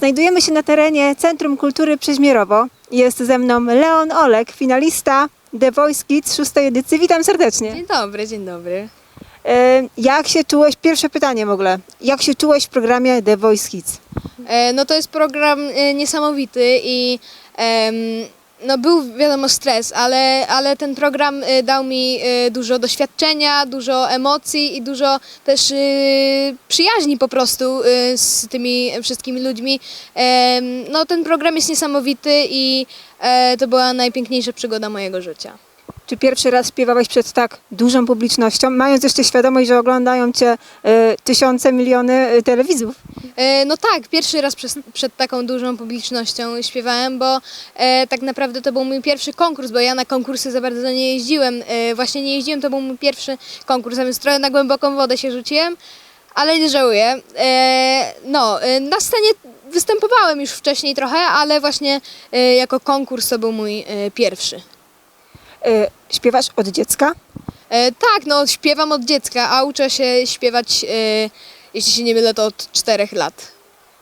Znajdujemy się na terenie Centrum Kultury Przeźmierowo. Jest ze mną Leon Olek, finalista The Voice Kids szóstej edycji. Witam serdecznie. Dzień dobry, dzień dobry. E, Jak się czułeś, pierwsze pytanie w ogóle, jak się czułeś w programie The Voice Kids? E, no to jest program e, niesamowity i em, no był wiadomo stres, ale, ale ten program e, dał mi e, dużo doświadczenia, dużo emocji i dużo też e, przyjaźni po prostu z tymi wszystkimi ludźmi. No ten program jest niesamowity i e, to była najpiękniejsza przygoda mojego życia. Czy pierwszy raz śpiewałeś przed tak dużą publicznością, mając jeszcze świadomość, że oglądają cię e, tysiące, miliony e, telewizów? E, No tak, pierwszy raz przez, przed taką dużą publicznością śpiewałem, bo e, tak naprawdę to był mój pierwszy konkurs, bo ja na konkursy za bardzo nie jeździłem. E, właśnie nie jeździłem, to był mój pierwszy konkurs, a więc trochę na głęboką wodę się rzuciłem, ale nie żałuję. E, no, e, na scenie występowałem już wcześniej trochę, ale właśnie e, jako konkurs to był mój e, pierwszy. E, Śpiewasz od dziecka? E, tak, no śpiewam od dziecka, a uczę się śpiewać, e, jeśli się nie mylę, to od czterech lat.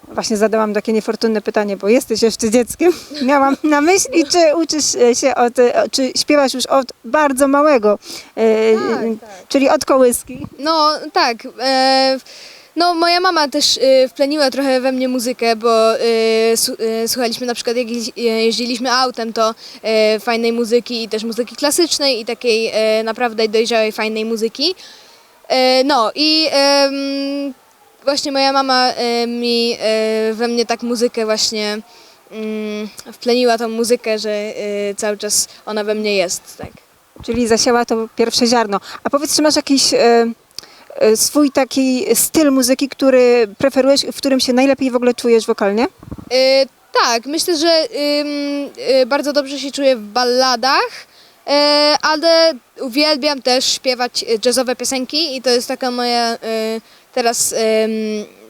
Właśnie zadałam takie niefortunne pytanie, bo jesteś jeszcze dzieckiem. Miałam na myśli, czy uczysz się od, czy śpiewasz już od bardzo małego, e, Tak, e, tak. czyli od kołyski. No tak. E, no moja mama też e, wpleniła trochę we mnie muzykę, bo e, su, e, słuchaliśmy na przykład jak e, jeździliśmy autem, to e, fajnej muzyki i też muzyki klasycznej i takiej e, naprawdę dojrzałej, fajnej muzyki. E, no i właśnie moja mama e, mi e, we mnie tak muzykę właśnie mm, wpleniła tą muzykę, że e, cały czas ona we mnie jest, tak. Czyli zasiała to pierwsze ziarno. A powiedz, czy masz jakiś swój taki styl muzyki, który preferujesz, w którym się najlepiej w ogóle czujesz wokalnie? E, tak, myślę, że e, bardzo dobrze się czuję w balladach, e, ale uwielbiam też śpiewać e, jazzowe piosenki i to jest taka moja e, teraz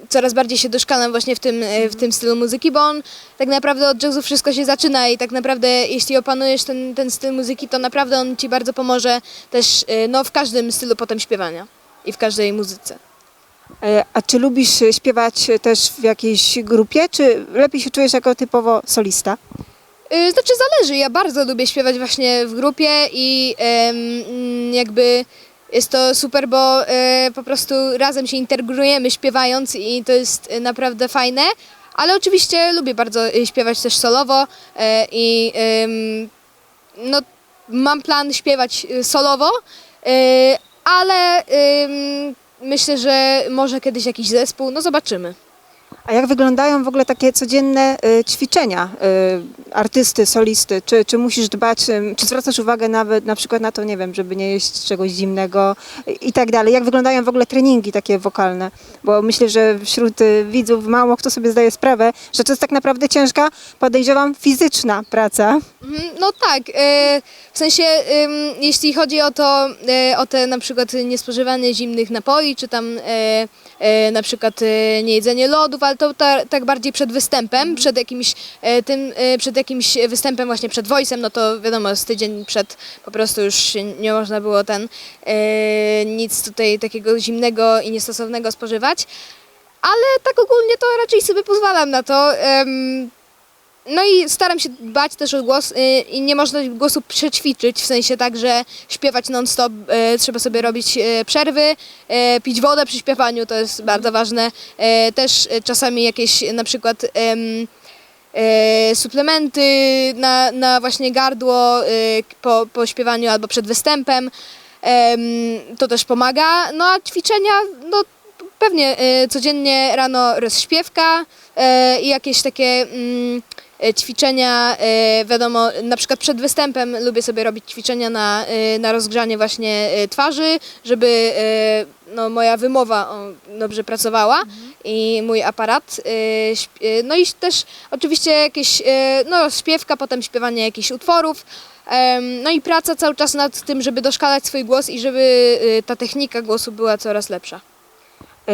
coraz bardziej się doszkalam właśnie w tym, e, w tym stylu muzyki, bo on tak naprawdę od jazzu wszystko się zaczyna i tak naprawdę jeśli opanujesz ten, ten styl muzyki, to naprawdę on ci bardzo pomoże też e, no, w każdym stylu potem śpiewania i w każdej muzyce. E, A czy lubisz śpiewać też w jakiejś grupie, czy lepiej się czujesz jako typowo solista? Y, Znaczy zależy, ja bardzo lubię śpiewać właśnie w grupie i em, mm, jakby jest to super, bo e, po prostu razem się integrujemy śpiewając i to jest naprawdę fajne, ale oczywiście lubię bardzo e, śpiewać też solowo e, i no, mam plan śpiewać e, solowo, e, ale em, myślę, że może kiedyś jakiś zespół, no zobaczymy. A jak wyglądają w ogóle takie codzienne e, ćwiczenia e, artysty, solisty? Czy, czy musisz dbać, czy zwracasz uwagę nawet na przykład na to, nie wiem, żeby nie jeść czegoś zimnego e, i tak dalej? Jak wyglądają w ogóle treningi takie wokalne? Bo myślę, że wśród widzów mało kto sobie zdaje sprawę, że to jest tak naprawdę ciężka, podejrzewam, fizyczna praca. Mhm, No tak, w sensie jeśli chodzi o to, o te na przykład niespożywanie zimnych napoi, czy tam na przykład niejedzenie lodów, ale to ta, tak bardziej przed występem, przed jakimś e, tym, e, przed jakimś występem właśnie przed voice'em, no to wiadomo, z tydzień przed po prostu już się nie można było ten e, nic tutaj takiego zimnego i niestosownego spożywać. Ale tak ogólnie to raczej sobie pozwalam na to. em, no i staram się dbać też o głos y, i nie można głosu przećwiczyć, w sensie tak, że śpiewać non-stop, y, trzeba sobie robić y, przerwy, pić wodę przy śpiewaniu, to jest bardzo ważne. Też czasami jakieś na przykład em, suplementy na, na właśnie gardło po, po śpiewaniu albo przed występem, em, to też pomaga. No a ćwiczenia, no pewnie codziennie rano rozśpiewka i jakieś takie mm, ćwiczenia, y, wiadomo, na przykład przed występem lubię sobie robić ćwiczenia na, y, na rozgrzanie właśnie twarzy, żeby no, moja wymowa dobrze pracowała i mój aparat. No i też oczywiście jakieś, no śpiewka, potem śpiewanie jakichś utworów. No i praca cały czas nad tym, żeby doszkalać swój głos i żeby ta technika głosu była coraz lepsza. E,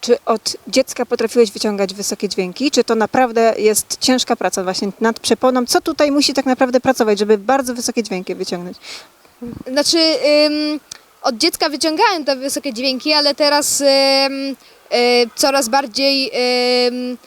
Czy od dziecka potrafiłeś wyciągać wysokie dźwięki? Czy to naprawdę jest ciężka praca właśnie nad przeponą? Co tutaj musi tak naprawdę pracować, żeby bardzo wysokie dźwięki wyciągnąć? Znaczy, ym, od dziecka wyciągałem te wysokie dźwięki, ale teraz ym, y, coraz bardziej ym,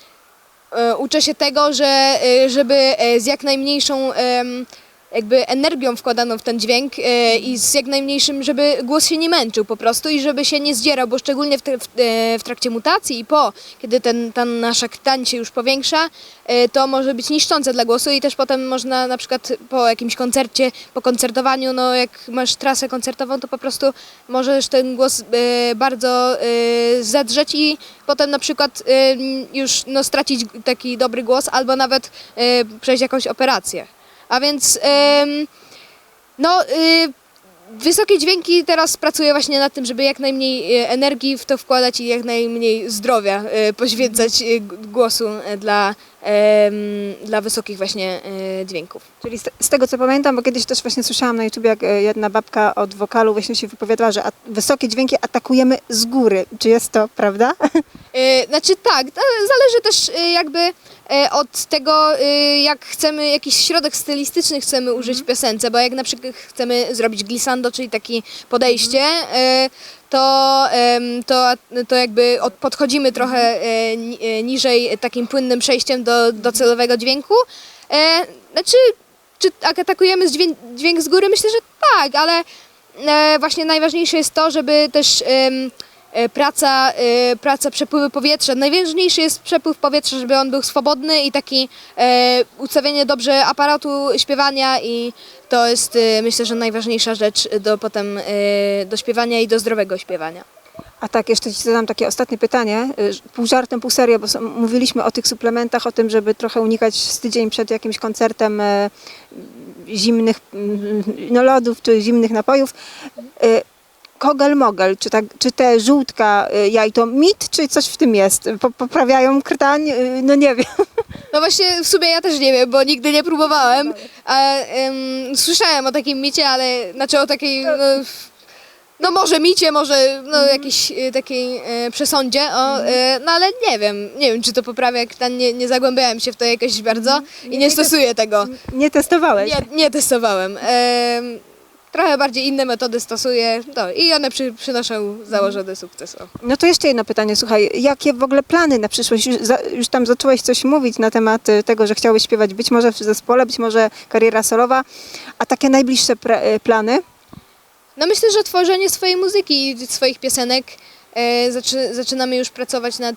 e, uczę się tego, że e, żeby e, z jak najmniejszą em, jakby energią wkładaną w ten dźwięk e, i z jak najmniejszym, żeby głos się nie męczył po prostu i żeby się nie zdzierał, bo szczególnie w, w, e, w trakcie mutacji i po, kiedy ten, ta nasza ktań się już powiększa, e, to może być niszczące dla głosu i też potem można na przykład po jakimś koncercie, po koncertowaniu, no jak masz trasę koncertową, to po prostu możesz ten głos e, bardzo e, zedrzeć i potem na przykład e, już no, stracić taki dobry głos albo nawet e, przejść jakąś operację. A więc em, no, y, wysokie dźwięki teraz pracuję właśnie nad tym, żeby jak najmniej e, energii w to wkładać i jak najmniej zdrowia e, poświęcać g- głosu e, dla, dla wysokich właśnie e, dźwięków. Czyli z, z tego co pamiętam, bo kiedyś też właśnie słyszałam na YouTube, jak e, jedna babka od wokalu właśnie się wypowiadała, że wysokie dźwięki atakujemy z góry. Czy jest to prawda? E, Znaczy tak, zależy też jakby od tego, jak chcemy, jakiś środek stylistyczny chcemy użyć w piosence, bo jak na przykład chcemy zrobić glissando, czyli takie podejście, to, to, to jakby od, podchodzimy trochę e, e, niżej takim płynnym przejściem do docelowego dźwięku. E, Znaczy, czy atakujemy dźwięk, dźwięk z góry? Myślę, że tak, ale właśnie najważniejsze jest to, żeby też praca, e, praca przepływu powietrza. Najważniejszy jest przepływ powietrza, żeby on był swobodny i taki e, ustawienie dobrze aparatu śpiewania i to jest e, myślę, że najważniejsza rzecz do potem e, do śpiewania i do zdrowego śpiewania. A tak, jeszcze Ci zadam takie ostatnie pytanie, pół żartem, pół serio, bo mówiliśmy o tych suplementach, o tym, żeby trochę unikać z tydzień przed jakimś koncertem e, zimnych mm, no, lodów czy zimnych napojów. Y, Kogel mogel, czy, tak, czy te żółtka y, jaj to mit, czy coś w tym jest? Po, poprawiają krtań? Y, No nie wiem. No właśnie w sumie ja też nie wiem, bo nigdy nie próbowałem. A, em, słyszałem o takim micie, ale znaczy o takiej. No, no może micie, może no, jakiejś e, takiej e, przesądzie, o, e, no ale nie wiem, nie wiem czy to poprawia, jak tam nie, nie zagłębiałem się w to jakoś bardzo i nie stosuję tego. Nie testowałeś? Nie, nie testowałem. Em, trochę bardziej inne metody stosuję no, i one przy, przynoszą założony sukces. O. No to jeszcze jedno pytanie, słuchaj, jakie w ogóle plany na przyszłość? Już, za, już tam zacząłeś coś mówić na temat y, tego, że chciałeś śpiewać być może w zespole, być może kariera solowa, a takie najbliższe pre, y, plany? No myślę, że tworzenie swojej muzyki i swoich piosenek e, zaczy, zaczynamy już pracować nad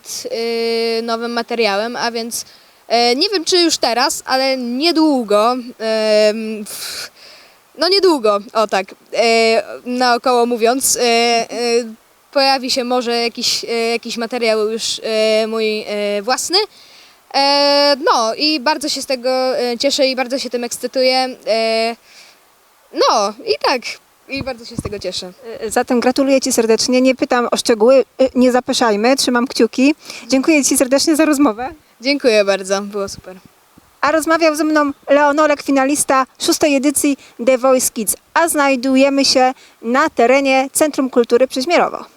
e, nowym materiałem, a więc e, nie wiem czy już teraz, ale niedługo, e, w- no niedługo, o tak, e, naokoło mówiąc, e, e, pojawi się może jakiś, e, jakiś materiał już e, mój e, własny. E, no i bardzo się z tego e, cieszę i bardzo się tym ekscytuję. E, no i tak, i bardzo się z tego cieszę. Y, Zatem gratuluję Ci serdecznie, nie pytam o szczegóły, y, nie zapeszajmy, trzymam kciuki. Dziękuję Ci serdecznie za rozmowę. Dziękuję bardzo, było super. A rozmawiał ze mną Leonorek, finalista szóstej edycji The Voice Kids, a znajdujemy się na terenie Centrum Kultury Przeźmierowo.